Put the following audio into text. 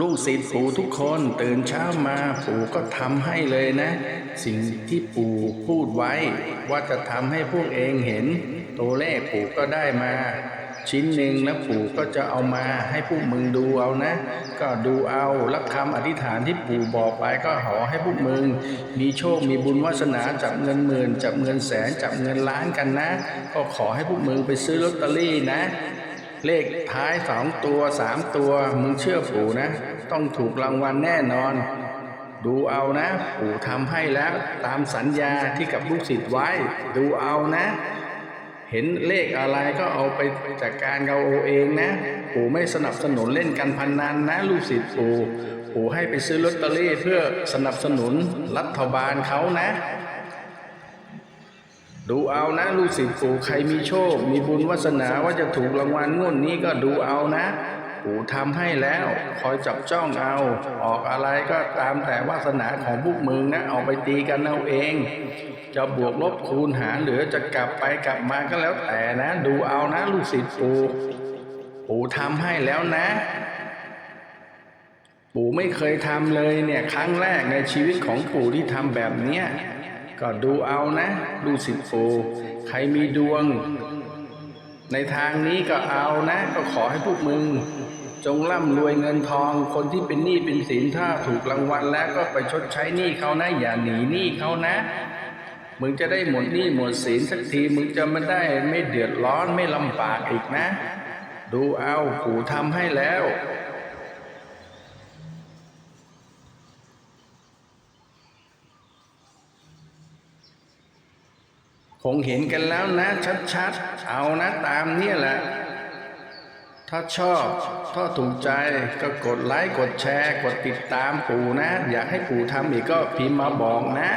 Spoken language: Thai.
ลูกศิษย์ปู่ทุกคนตื่นเช้ามาปู่ก็ทำให้เลยนะ สิ่งที่ปู่พูดไว้ ว่าจะทำให้พวกเองเห็น ตัวเลขปู่ก็ได้มา ชิ้นหนึ่งแล้วปู่ก็จะเอามาให้พวกมึงดูเอานะ ก็ดูเอารับคำอธิษฐานที่ปู่บอกไปก็ขอให้พวกมึง มีโชคมีบุญวาสนาจับเงินหมื่นจับเงินแสนจับเงินล้านกันนะ ก็ขอให้พวกมึงไปซื้อลอตเตอรี่นะ เลขท้ายสองตัวสามตัวมึงเชื่อปู่นะ ต้องถูกรางวัลแน่นอน ดูเอานะ ปู่ทำให้แล้วตามสัญญาที่กับลูกศิษย์ไว้ ดูเอานะ เห็นเลขอะไรก็เอาไปจัดการเอาเองนะ ปู่ไม่สนับสนุนเล่นกันพนนันนะ ลูกศิษย์ปู่ ปู่ให้ไปซื้อลอตเตอรี่เพื่อสนับสนุนรัฐบาลเขานะ ดูเอานะลูกศิษย์ปู่ใครมีโชค มีบุญวาสนาว่าจะถูกรางวัลงวดนี้ก็ดูเอานะ ปู่ทำให้แล้ว คอยจับจ้องเอา ออกอะไรก็ตามแต่วาสนาของพวกมึงนะเอาไปตีกันเอาเอง จะบวกลบคูณหารหรือจะกลับไปกลับมาก็แล้วแต่นะ ดูเอานะลูกศิษย์ปู่ปู่ทำให้แล้วนะปู่ไม่เคยทำเลยเนี่ยครั้งแรกในชีวิตของปู่ที่ทำแบบเนี้ย ก็ดูเอานะดูสิปู่ใครมีดวง ในทางนี้ก็เอานะ ก็ขอให้พวกมึง จงร่ำรวยเงินทอง คนที่เป็นหนี้เป็นสินถ้าถูกรางวัลแล้วก็ไปชดใช้หนี้เขานะอย่าหนีหนี้เขานะมึงจะได้หมดหนี้หมดสินสักทีมึงจะไม่ได้ไม่เดือดร้อนไม่ลำบากอีกนะ ดูเอาปู่ทำให้แล้ว งเห็นกันแล้วนะ ชัดๆ เอานะตามเนี่ยแหละ ถ้าชอบถ้าถูกใจก็กดไลค์ กดแชร์ กดติดตามปู่นะ อยากให้ปู่ทำอีกก็พิมพ์มาบอกนะ